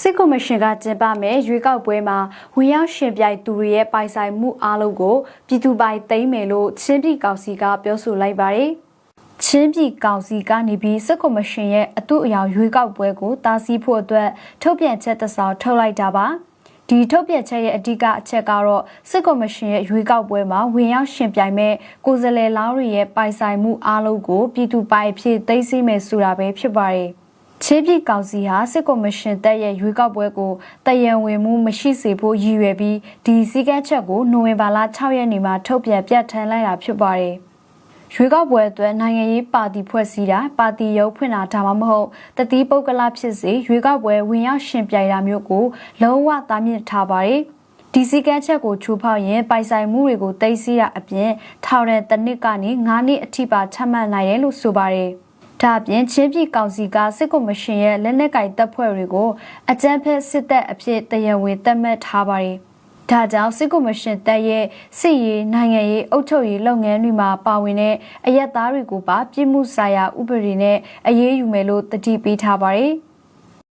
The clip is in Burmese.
စစ်ကော်မရှင်ကကျင်းပမယ်ရွေးကောက်ပွဲမှာဝင်ရောက်ရှင်ပြိုင်သူတွေရဲ့ပိုင်ဆိုင်မှုအားလုံးကိုပြည်သူပိုင်သိမ်းမယ်လို့ချင်းပြည်ကောင်စီကပြောဆိုလိုက်ပါတယ်။ချင်းပြည်ကောင်စီကနေပြီးစစ်ကော်မရှင်ရဲ့အတူအယောင်ရွေးကောက်ပွဲကိုတားဆီးဖို့အတွက်ထုတ်ပြန်ချက်တစ်စောင်ထုတ်လိုက်တာပါ။ဒီထုတ်ပြန်ချက်ရဲ့အဓိကအချက်ကတော့စစ်ကော်မရှင်ရဲ့ရွေးကောက်ပွဲမှာဝင်ရောက်ရှင်ပြိုင်မဲ့ကိုယ်စားလှယ်လောင်းတွေရဲ့ပိုင်ဆိုင်မှုအားလုံးကိုပြည်သူပိုင်အဖြစ်သိမ်းဆည်းမယ်ဆိုတာပဲဖြစ်ပါတယ်။ ချင်းပြည်ကောင်စီဟာစစ်ကော်မရှင်တပ်ရဲ့ရွေးကောက်ပွဲကိုတယံဝင်မှုမရှိစေဖို့ရည်ရွယ်ပြီးဒီစည်းကမ်းချက်ကိုနိုဝင်ဘာလ6ရက်နေ့မှာထုတ်ပြန်ပြဋ္ဌာန်းလိုက်တာဖြစ်ပါတယ်။ရွေးကောက်ပွဲအတွက်နိုင်ငံရေးပါတီဖွဲ့စည်းတာပါတီရုံးဖွင့်တာဒါမှမဟုတ်တတိပုဂ္ဂလဖြစ်စေရွေးကောက်ပွဲဝင်ရောက်ရှင်ပြိုင်တာမျိုးကိုလုံးဝတားမြစ်ထားပါတယ်။ဒီစည်းကမ်းချက်ကိုချိုးဖောက်ရင်ပိုင်ဆိုင်မှုတွေကိုတိတ်ဆီးတာအပြင်ထောင်ဒဏ်တစ်နှစ်ကနေ9နှစ်အထိပါချမှတ်နိုင်တယ်လို့ဆိုပါတယ်။ ဒါအပြင်ချင်းပြည်ကောင်စီကစစ်ကော်မရှင်ရဲ့လက်နက်ကင်တပ်ဖွဲ့တွေကိုအကြမ်းဖက်စစ်တပ်အဖြစ်တရားဝင်သတ်မှတ်ထားပါတယ်။ဒါကြောင့်စစ်ကော်မရှင်တပ်ရဲ့စစ်ရေးနိုင်ငံရေးအုပ်ချုပ်ရေးလုပ်ငန်းတွေမှာပါဝင်တဲ့အရက်သားတွေကိုပါပြည်မှုဆိုင်ရာဥပဒေနဲ့အရေးယူမယ်လို့တတိပေးထားပါတယ်။